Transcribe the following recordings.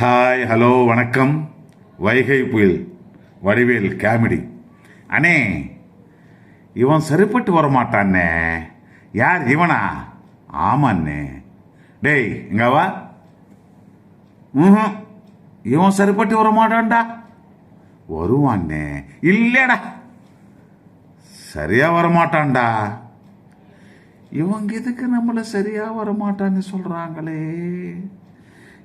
Hi hello வணக்கம். வைகை புயல் Vadivel comedy. அண்ணே இவன் சரிப்பட்டு வரமாட்டானே யார் இவனா? ஆமாண்ணே. டேய் இங்கவா இவன் சரிப்பட்டு வரமாட்டான்டா. வருவாண்ணே இல்லடா. சரியா வரமாட்டான்டா. இவங்க எதுக்கு நம்மளை சரியா வரமாட்டான்னு சொல்றாங்களே?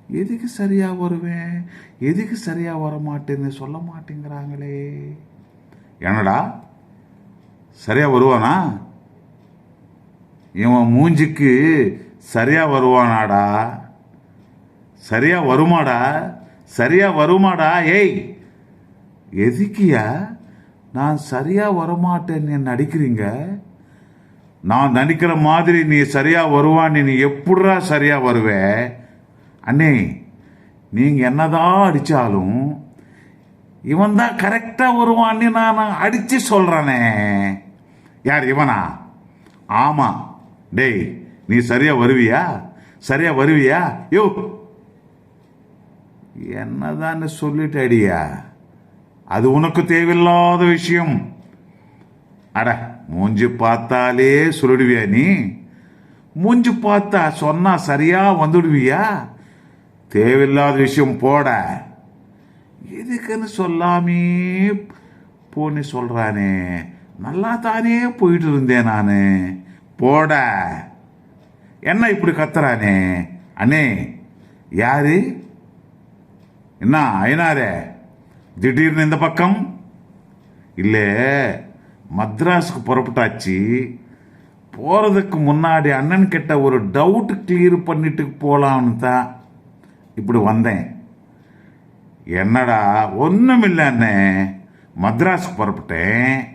எதுக்கு சரியாக வருவேன்? எதுக்கு சரியா வரமாட்டேன்னு சொல்ல மாட்டேங்கிறாங்களே. என்னடா? சரியாக வருவானா? இவன் மூஞ்சிக்கு சரியாக வருவானாடா? சரியாக வருமாடா? சரியாக வருமாடா? ஏய் எதுக்கியா? நான் சரியாக வரமாட்டேன்னு நடிக்கிறீங்க? நான் நடிக்கிற மாதிரி நீ சரியாக வருவான்னு நீ எப்படா சரியாக வருவேன் அண்ணே நீங்கள் என்னதான் அடித்தாலும் இவன் தான் கரெக்டாக வருவான்னு நான் அடித்து சொல்றேனே. யார் இவனா? ஆமாம் டேய் நீ சரியாக வருவியா? சரியா வருவியா? யோ. என்னதான்னு சொல்லிட்டு அடியா? அது உனக்கு தேவையில்லாத விஷயம். அட மூஞ்சி பார்த்தாலே சொல்லிடுவியா நீ? மூஞ்சி பார்த்தா சொன்னா சரியா வந்துடுவியா? தேவையில்லாத விஷயம் போட. எதுக்குன்னு சொல்லாமே போன்னு சொல்கிறானே நல்லா தானே போயிட்டு இருந்தேன் நான். போட. என்ன இப்படி கத்துறானே? அண்ணே யாரு? என்ன ஐனாரே திடீர்னு இந்த பக்கம்? இல்லை மத்ராஸுக்கு புறப்பட்டாச்சு. போகிறதுக்கு முன்னாடி அண்ணன் கிட்ட ஒரு டவுட் கிளியர் பண்ணிட்டு போகலான்னு தான். இப்படி வந்தேன். என்னடா ஒன்றும் அண்ணே மத்ராஸுக்கு புறப்பட்டேன்.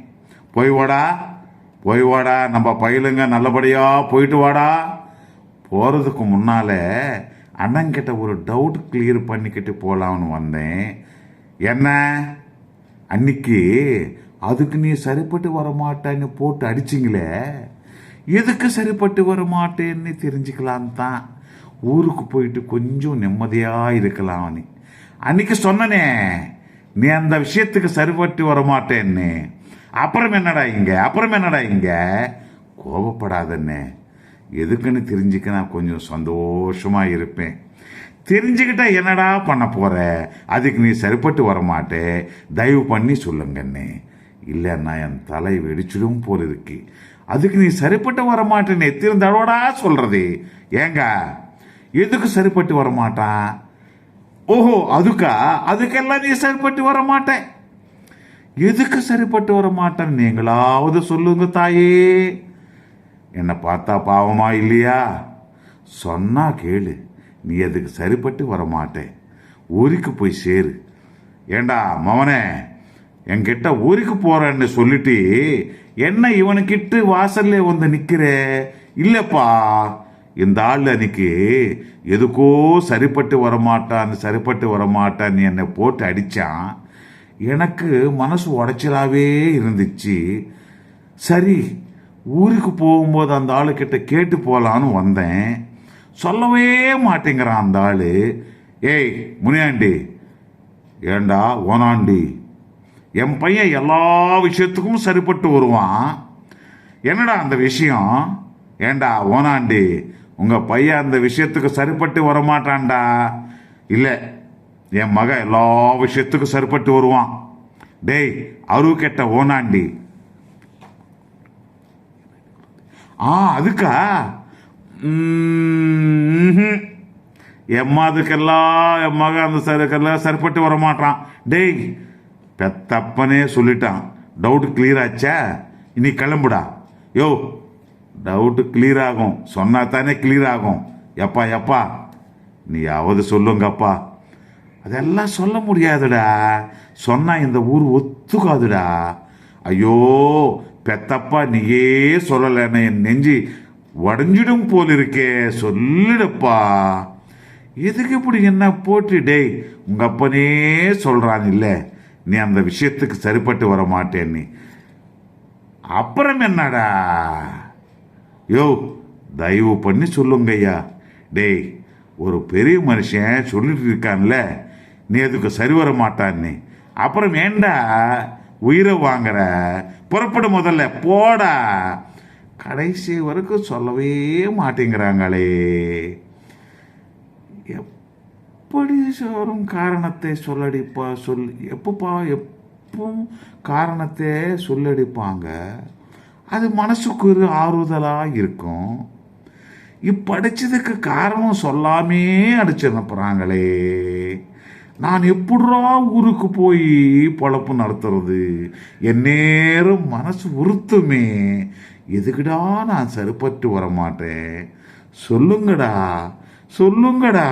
போய் வாடா போய் வாடா நம்ம பயிலுங்க நல்லபடியாக போயிட்டு வாடா. போகிறதுக்கு முன்னால் அண்ணங்கிட்ட ஒரு டவுட் கிளியர் பண்ணிக்கிட்டு போகலான்னு வந்தேன். என்ன? அன்னைக்கு அதுக்கு நீ சரிப்பட்டு வர மாட்டேன்னு போட்டு அடிச்சிங்களே. எதுக்கு சரிப்பட்டு வர மாட்டேன்னு தெரிஞ்சுக்கலாம் தான் ஊருக்கு போயிட்டு கொஞ்சம் நிம்மதியாக இருக்கலாம்னு. அன்னைக்கு சொன்னனே நீ அந்த விஷயத்துக்கு சரிப்பட்டு வர மாட்டேன்னு அப்புறம் என்னடா இங்க? அப்புறம் என்னடா இங்க? கோபப்படாதண்ணே. எதுக்குன்னு தெரிஞ்சுக்க நான் கொஞ்சம் சந்தோஷமாக இருப்பேன். தெரிஞ்சுக்கிட்டா என்னடா பண்ண போற? அதுக்கு நீ சரிப்பட்டு வர மாட்டே தயவு பண்ணி சொல்லுங்கண்ணே. இல்லைன்னா என் தலை வெடிச்சிடும் போல இருக்கு அதுக்கு நீ சரிப்பட்டு வர எத்திருந்தாலோடா எத்தனை சொல்றது? ஏங்க? எதுக்கு சரிப்பட்டு வர மாட்டான் ஓஹோ அதுக்கா? அதுக்கெல்லாம் நீ சரிப்பட்டு வர மாட்டேன் எதுக்கு சரிப்பட்டு வர மாட்டேன் நீங்களாவது சொல்லுங்க தாயே. என்னை பார்த்தா பாவமா இல்லையா? சொன்னா கேளு. நீ அதுக்கு சரிப்பட்டு வர மாட்டேன் ஊருக்கு போய் சேரு. ஏண்டா மவனே என்கிட்ட ஊருக்கு போறேன்னு சொல்லிட்டு என்ன இவனுக்கிட்டு வாசல்ல வந்து நிக்கிற? இல்லப்பா. இந்த ஆள் அன்னைக்கு எதுக்கோ சரிப்பட்டு வரமாட்டான்னு சரிப்பட்டு வரமாட்டான்னு என்னை போட்டு அடித்தான் எனக்கு மனசு உடைச்சலாகவே இருந்துச்சு. சரி ஊருக்கு போகும்போது அந்த ஆளுக்கிட்ட கேட்டு போகலான்னு வந்தேன். சொல்லவே மாட்டேங்கிறான் அந்த ஆள். ஏய் முனியாண்டி. ஏண்டா ஓனாண்டி. என் பையன் எல்லா விஷயத்துக்கும் சரிப்பட்டு வருவான். என்னடா அந்த விஷயம்? ஏண்டா ஓனாண்டி உங்கள் பையன் அந்த விஷயத்துக்கு சரிப்பட்டு வரமாட்டான்டா. இல்லை என் மக எல்லா விஷயத்துக்கும் சரிப்பட்டு வருவான். டேய் அருவு கெட்ட ஓனாண்டி ஆ அதுக்கா? ம்ஹும். எம்மா அதுக்கெல்லாம் என் மக அந்த சருக்கெல்லாம் சரிப்பட்டு வர மாட்டான் டேய் பெத்தப்பனே சொல்லிட்டான். டவுட் கிளியர் ஆச்சா? இனி கிளம்புடா. யோ டவுட்டு கிளியர் ஆகும். சொன்னா தானே கிளியர் ஆகும். எப்பா எப்பா? நீயாவது சொல்லுங்கப்பா. அதெல்லாம் சொல்ல முடியாதுடா. சொன்னா இந்த ஊர் ஒத்துக்காதுடா. ஐயோ பெத்தப்பா நீயே சொல்லலைன்னு என் நெஞ்சு உடஞ்சிடும் போல் இருக்கே சொல்லிடுப்பா. எதுக்கு இப்படி என்ன போட்டு டேய் உங்க அப்பனே சொல்றான் இல்ல. நீ அந்த விஷயத்துக்கு சரிப்பட்டு வர மாட்டேன்னு அப்புறம் என்னடா? யோ தயவு பண்ணி சொல்லுங்க ஐயா டேய் ஒரு பெரிய மனுஷன் சொல்லிட்டு இருக்கான்ல. நீ அதுக்கு சரி வர மாட்டான்னு. அப்புறம் ஏண்டா உயிரை வாங்குற? புறப்படும் முதல்ல போடா. கடைசி வரைக்கும் சொல்லவே மாட்டேங்கிறாங்களே. எப்படி வரும் காரணத்தை சொல்லடிப்பா? சொல் எப்பப்பா எப்பவும் காரணத்தை சொல்லடிப்பாங்க? அது மனசுக்கு ஒரு ஆறுதலாக இருக்கும். இப்படிச்சதுக்கு காரணம் சொல்லாமே அடிச்சு அனுப்புகிறாங்களே நான் எப்படா ஊருக்கு போய் பொழப்பு நடத்துறது? என் நேரம் மனசு உறுத்துமே. எதுக்குடா நான் சரிப்பட்டு வர மாட்டேன் சொல்லுங்கடா சொல்லுங்கடா.